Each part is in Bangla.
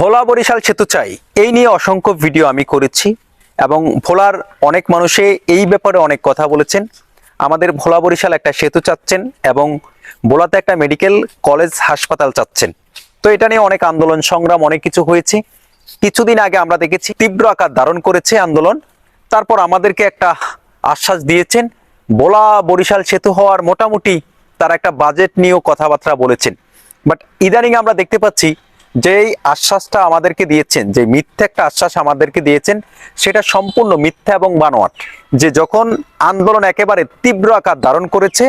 ভোলা বরিশাল সেতু চাই। এই নিয়ে অসংখ্য ভিডিও আমি করেছি এবং ভোলার অনেক মানুষে এই ব্যাপারে অনেক কথা বলেছেন। আমাদের ভোলা বরিশাল একটা সেতু চাচ্ছেন এবং ভোলাতে একটা মেডিকেল কলেজ হাসপাতাল চাচ্ছেন। তো এটা নিয়ে অনেক আন্দোলন সংগ্রাম, অনেক কিছু হয়েছে। কিছুদিন আগে আমরা দেখেছি তীব্র আকার ধারণ করেছে আন্দোলন। তারপর আমাদেরকে একটা আশ্বাস দিয়েছেন, ভোলা বরিশাল সেতু হওয়ার মোটামুটি তার একটা বাজেট নিয়েও কথাবার্তা বলেছেন। বাট ইদানিং আমরা দেখতে পাচ্ছি যে এই আশ্বাসটা আমাদেরকে দিয়েছেন, যে মিথ্যা একটা আশ্বাস আমাদেরকে দিয়েছেন, সেটা সম্পূর্ণ মিথ্যা এবং বানোয়াট। যে যখন আন্দোলন একেবারে তীব্র আকার ধারণ করেছে,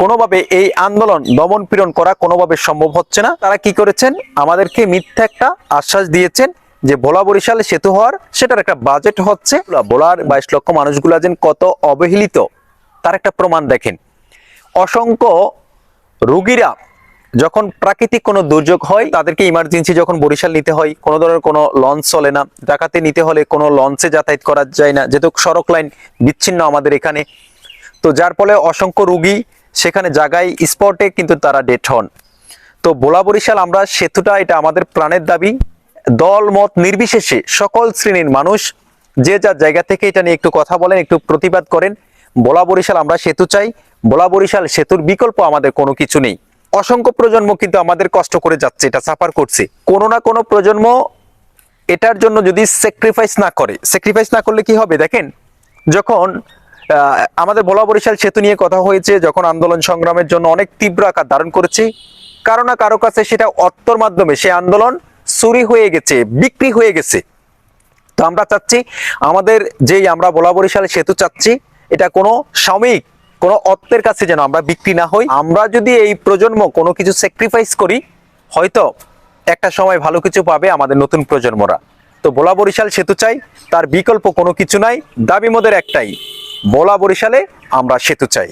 কোনোভাবে এই আন্দোলন দমন পীড়ন করা কোনোভাবে সম্ভব হচ্ছে না। তারা কি করেছেন? আমাদেরকে মিথ্যা একটা আশ্বাস দিয়েছেন, যে ভোলা বরিশালে সেতু হওয়ার, সেটার একটা বাজেট হচ্ছে। ভোলার বাইশ লক্ষ মানুষগুলা যেন কত অবহেলিত, তার একটা প্রমাণ দেখেন। অসংখ্য রুগীরা যখন প্রাকৃতিক কোনো দুর্যোগ হয়, তাদেরকে ইমার্জেন্সি যখন বরিশাল নিতে হয়, কোনো ধরনের কোনো লঞ্চ চলে না। ঢাকাতে নিতে হলে কোনো লঞ্চে যাতায়াত করা যায় না। যেহেতু সড়ক লাইন বিচ্ছিন্ন আমাদের এখানে, তো যার ফলে অসংখ্য রুগী সেখানে জায়গায় স্পটে কিন্তু তারা ডেট হন। তো বোলা বরিশাল আমরা সেতুটা, এটা আমাদের প্রাণের দাবি। দল, মত নির্বিশেষে সকল শ্রেণির মানুষ যে যার জায়গা থেকে এটা নিয়ে একটু কথা বলেন, একটু প্রতিবাদ করেন। বোলা বরিশাল আমরা সেতু চাই। বোলা বরিশাল সেতুর বিকল্প আমাদের কোনো কিছু নেই। অসংখ্য প্রজন্ম কিন্তু আমাদের কষ্ট করে যাচ্ছে, এটা সাফার করছে। কোনো না কোনো প্রজন্ম এটার জন্য যদি স্যাক্রিফাইস না করে স্যাক্রিফাইস না করলে কি হবে দেখেন? যখন আমাদের বলা বরিশাল সেতু নিয়ে কথা হয়েছে, যখন আন্দোলন সংগ্রামের জন্য অনেক তীব্র আকার ধারণ করেছে, কারও না কারও কাছে সেটা অর্থর মাধ্যমে সে আন্দোলন চুরি হয়ে গেছে, বিক্রি হয়ে গেছে। তো আমরা চাচ্ছি, আমাদের যেই আমরা বলা বরিশাল সেতু চাচ্ছি, এটা কোনো সাময়িক কোনো অর্থের কাছে যেন আমরা বিক্রি না হই, আমরা যদি এই প্রজন্ম কোনো কিছু স্যাক্রিফাইস করি, হয়তো একটা সময় ভালো কিছু পাবে আমাদের নতুন প্রজন্মরা। তো বোলা বরিশাল সেতু চাই, তার বিকল্প কোনো কিছু নাই, দাবি মোদের একটাই বোলা বরিশালে আমরা সেতু চাই।